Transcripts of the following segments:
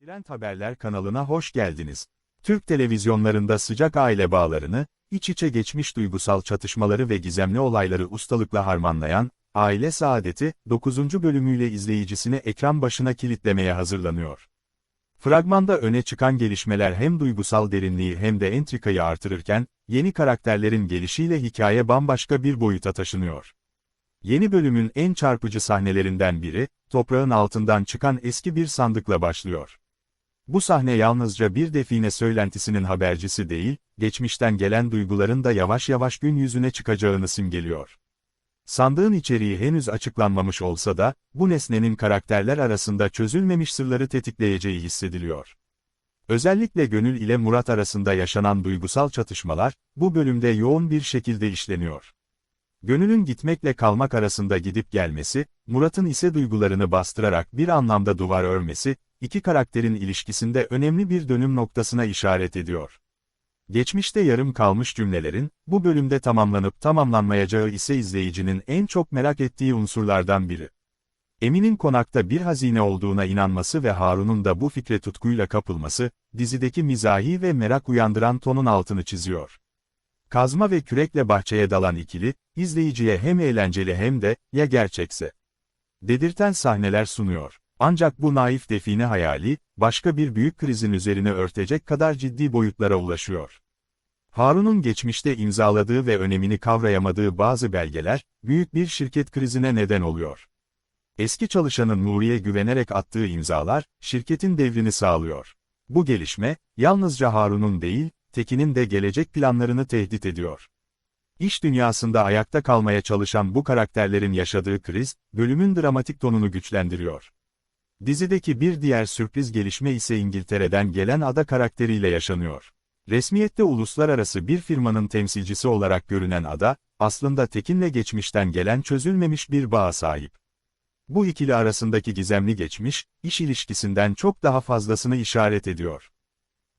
Trend Haberler kanalına hoş geldiniz. Türk televizyonlarında sıcak aile bağlarını, iç içe geçmiş duygusal çatışmaları ve gizemli olayları ustalıkla harmanlayan, Aile Saadeti, 9. bölümüyle izleyicisini ekran başına kilitlemeye hazırlanıyor. Fragmanda öne çıkan gelişmeler hem duygusal derinliği hem de entrikayı artırırken, yeni karakterlerin gelişiyle hikaye bambaşka bir boyuta taşınıyor. Yeni bölümün en çarpıcı sahnelerinden biri, toprağın altından çıkan eski bir sandıkla başlıyor. Bu sahne yalnızca bir define söylentisinin habercisi değil, geçmişten gelen duyguların da yavaş yavaş gün yüzüne çıkacağını simgeliyor. Sandığın içeriği henüz açıklanmamış olsa da, bu nesnenin karakterler arasında çözülmemiş sırları tetikleyeceği hissediliyor. Özellikle Gönül ile Murat arasında yaşanan duygusal çatışmalar, bu bölümde yoğun bir şekilde işleniyor. Gönül'ün gitmekle kalmak arasında gidip gelmesi, Murat'ın ise duygularını bastırarak bir anlamda duvar örmesi, iki karakterin ilişkisinde önemli bir dönüm noktasına işaret ediyor. Geçmişte yarım kalmış cümlelerin, bu bölümde tamamlanıp tamamlanmayacağı ise izleyicinin en çok merak ettiği unsurlardan biri. Emin'in konakta bir hazine olduğuna inanması ve Harun'un da bu fikre tutkuyla kapılması, dizideki mizahi ve merak uyandıran tonun altını çiziyor. Kazma ve kürekle bahçeye dalan ikili, izleyiciye hem eğlenceli hem de, ya gerçekse, dedirten sahneler sunuyor. Ancak bu naif define hayali, başka bir büyük krizin üzerine örtecek kadar ciddi boyutlara ulaşıyor. Harun'un geçmişte imzaladığı ve önemini kavrayamadığı bazı belgeler, büyük bir şirket krizine neden oluyor. Eski çalışanın Nuri'ye güvenerek attığı imzalar, şirketin devrini sağlıyor. Bu gelişme, yalnızca Harun'un değil, Tekin'in de gelecek planlarını tehdit ediyor. İş dünyasında ayakta kalmaya çalışan bu karakterlerin yaşadığı kriz, bölümün dramatik tonunu güçlendiriyor. Dizideki bir diğer sürpriz gelişme ise İngiltere'den gelen ada karakteriyle yaşanıyor. Resmiyette uluslararası bir firmanın temsilcisi olarak görünen ada, aslında Tekin'le geçmişten gelen çözülmemiş bir bağa sahip. Bu ikili arasındaki gizemli geçmiş, iş ilişkisinden çok daha fazlasını işaret ediyor.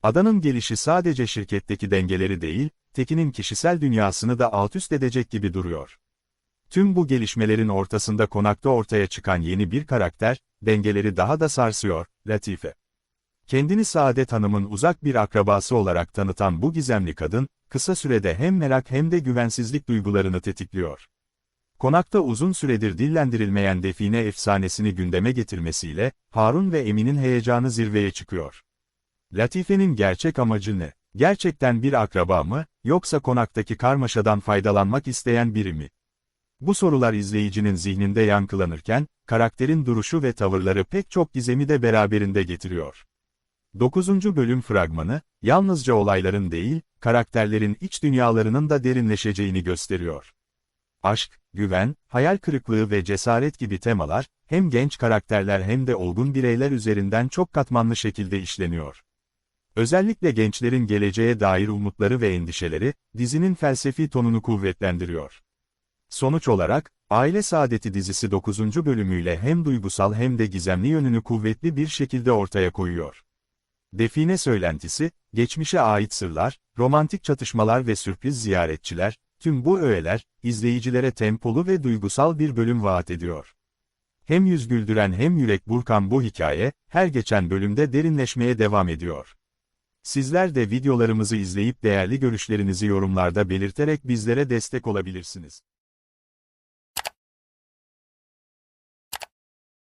Adanın gelişi sadece şirketteki dengeleri değil, Tekin'in kişisel dünyasını da alt üst edecek gibi duruyor. Tüm bu gelişmelerin ortasında konakta ortaya çıkan yeni bir karakter, dengeleri daha da sarsıyor, Latife. Kendini Saadet Hanım'ın uzak bir akrabası olarak tanıtan bu gizemli kadın, kısa sürede hem merak hem de güvensizlik duygularını tetikliyor. Konakta uzun süredir dillendirilmeyen define efsanesini gündeme getirmesiyle, Harun ve Emin'in heyecanı zirveye çıkıyor. Latife'nin gerçek amacı ne? Gerçekten bir akraba mı, yoksa konaktaki karmaşadan faydalanmak isteyen biri mi? Bu sorular izleyicinin zihninde yankılanırken, karakterin duruşu ve tavırları pek çok gizemi de beraberinde getiriyor. 9. bölüm fragmanı, yalnızca olayların değil, karakterlerin iç dünyalarının da derinleşeceğini gösteriyor. Aşk, güven, hayal kırıklığı ve cesaret gibi temalar, hem genç karakterler hem de olgun bireyler üzerinden çok katmanlı şekilde işleniyor. Özellikle gençlerin geleceğe dair umutları ve endişeleri, dizinin felsefi tonunu kuvvetlendiriyor. Sonuç olarak, Aile Saadeti dizisi 9. bölümüyle hem duygusal hem de gizemli yönünü kuvvetli bir şekilde ortaya koyuyor. Define söylentisi, geçmişe ait sırlar, romantik çatışmalar ve sürpriz ziyaretçiler, tüm bu öğeler, izleyicilere tempolu ve duygusal bir bölüm vaat ediyor. Hem yüz güldüren hem yürek burkan bu hikaye, her geçen bölümde derinleşmeye devam ediyor. Sizler de videolarımızı izleyip değerli görüşlerinizi yorumlarda belirterek bizlere destek olabilirsiniz.